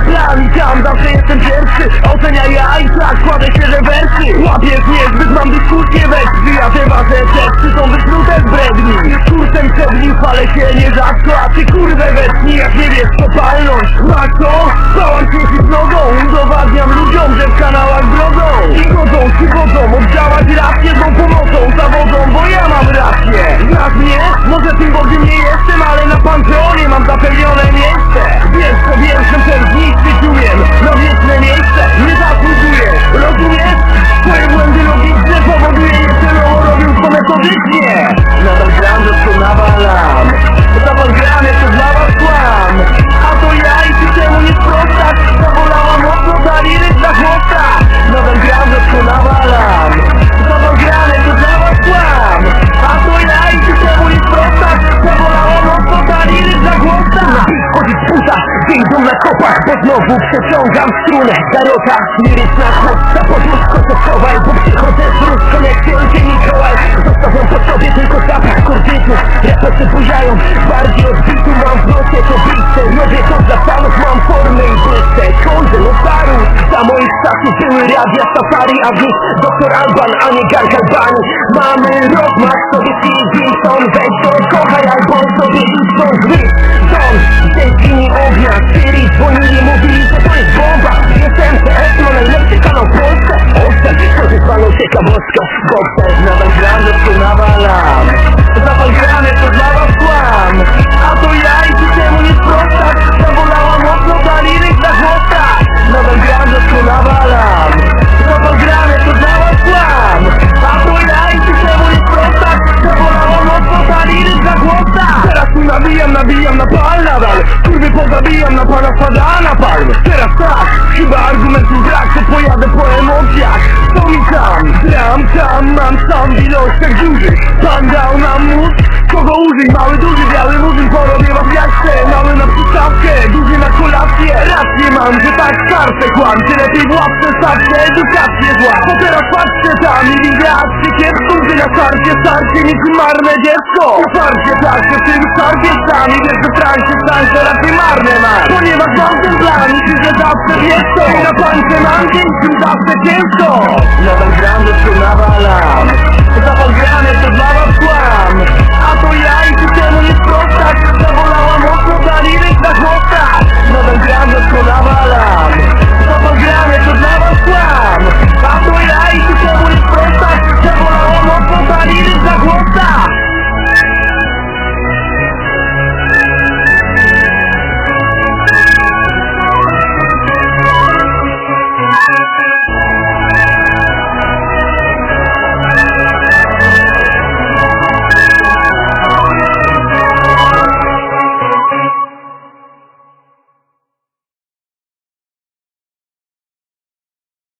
plan i tam zawsze jestem pierwszy. Oceniaj ja i tak kładę się wersy. Łapiesz niezbyt, mam dyskusję we krwi A te wasze teksty są wysnute z bredni. Kursem nim chwalę się nierzadko A ty kurwę wetnij, jak nie wiesz co palnąć A co? Całam się z nogą. Udowadniam ludziom, że w kanałach brodzą I godzą, znowu przeciągam strunę. Garota, liryczna chłopca Podróżko to schowaj, bo przychodzę z różką jak święty Mikołaj. Zostawiam po sobie tylko zapach kordytu Raperzy bujają, bardziej odbitu Mam w nosie to bliższe Robię to dla fanów, mam formę i błyszczę Kończę no paru Za moich czasów były radia safari A doktor Alban, a nie Gargalbani. Mamy rozmach sobie Wilson Weź na pana spada na palm Teraz tak, chyba argumentów brak To pojadę po emocjach. To mi tam, gram tam, mam sam w ilościach dużych Pan dał nam mózg, kogo użyj Mały, duży, biały murzyn Porobię was jak chcę, mały na przystawkę Duży na kolację, rację mam Że tak kartę kłam, czy lepiej w łapce stawkę Edukację zła, bo teraz tam I starcie niczym marne dziecko. Uparcie w tym starcie sam I wiesz, że transie szanse raczej marne mam Ponieważ mam ten plan i że zawsze wiesz to. I na pańce mam dzień, czym zawsze ciężko. Nadal gram, nawalam